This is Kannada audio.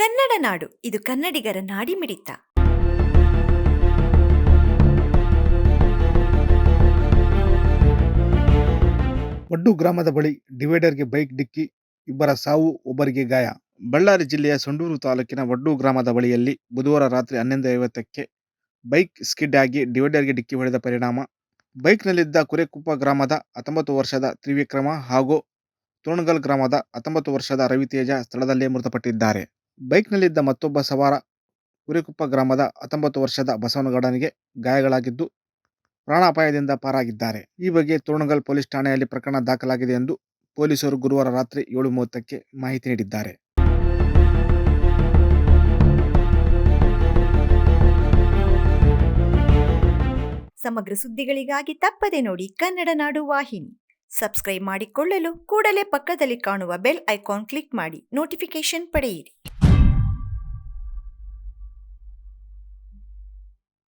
ಕನ್ನಡ ನಾಡು, ಇದು ಕನ್ನಡಿಗರ ನಾಡಿಮಿಡಿತ ವಡ್ಡು ಗ್ರಾಮದ ಬಳಿ ಡಿವೈಡರ್ಗೆ ಬೈಕ್ ಡಿಕ್ಕಿ, ಇಬ್ಬರ ಸಾವು ಒಬ್ಬರಿಗೆ ಗಾಯ. ಬಳ್ಳಾರಿ ಜಿಲ್ಲೆಯ ಸಂಡೂರು ತಾಲೂಕಿನ ವಡ್ಡು ಗ್ರಾಮದ ಬಳಿಯಲ್ಲಿ ಬುಧವಾರ ರಾತ್ರಿ ಹನ್ನೊಂದು ಐವತ್ತಕ್ಕೆ ಬೈಕ್ ಸ್ಕಿಡ್ ಆಗಿ ಡಿವೈಡರ್ಗೆ ಡಿಕ್ಕಿ ಹೊಡೆದ ಪರಿಣಾಮ. ಬೈಕ್ನಲ್ಲಿದ್ದ ಕುರೆಕುಪ್ಪ ಗ್ರಾಮದ ಹತ್ತೊಂಬತ್ತು ವರ್ಷದ ತ್ರಿವಿಕ್ರಮ ಹಾಗೂ ತೋಣಗಲ್ ಗ್ರಾಮದ ಹತ್ತೊಂಬತ್ತು ವರ್ಷದ ರವಿತೇಜ ಸ್ಥಳದಲ್ಲೇ ಮೃತಪಟ್ಟಿದ್ದಾರೆ. ಬೈಕ್ನಲ್ಲಿದ್ದ ಮತ್ತೊಬ್ಬ ಸವಾರ ಕುರೆಕುಪ್ಪ ಗ್ರಾಮದ ಹತ್ತೊಂಬತ್ತು ವರ್ಷದ ಬಸವನಗೌಡನಿಗೆ ಗಾಯಗಳಾಗಿದ್ದು ಪ್ರಾಣಾಪಾಯದಿಂದ ಪಾರಾಗಿದ್ದಾರೆ. ಈ ಬಗ್ಗೆ ತೋರಣಗಲ್ ಪೊಲೀಸ್ ಠಾಣೆಯಲ್ಲಿ ಪ್ರಕರಣ ದಾಖಲಾಗಿದೆ ಎಂದು ಪೊಲೀಸರು ಗುರುವಾರ ರಾತ್ರಿ ಏಳು ಮೂವತ್ತಕ್ಕೆ ಮಾಹಿತಿ ನೀಡಿದ್ದಾರೆ. ಸಮಗ್ರ ಸುದ್ದಿಗಳಿಗಾಗಿ ತಪ್ಪದೆ ನೋಡಿ ಕನ್ನಡ ನಾಡು ವಾಹಿನಿ. ಸಬ್ಸ್ಕ್ರೈಬ್ ಮಾಡಿಕೊಳ್ಳಲು ಕೂಡಲೇ ಪಕ್ಕದಲ್ಲಿ ಕಾಣುವ ಬೆಲ್ ಐಕಾನ್ ಕ್ಲಿಕ್ ಮಾಡಿ ನೋಟಿಫಿಕೇಶನ್ ಪಡೆಯಿರಿ.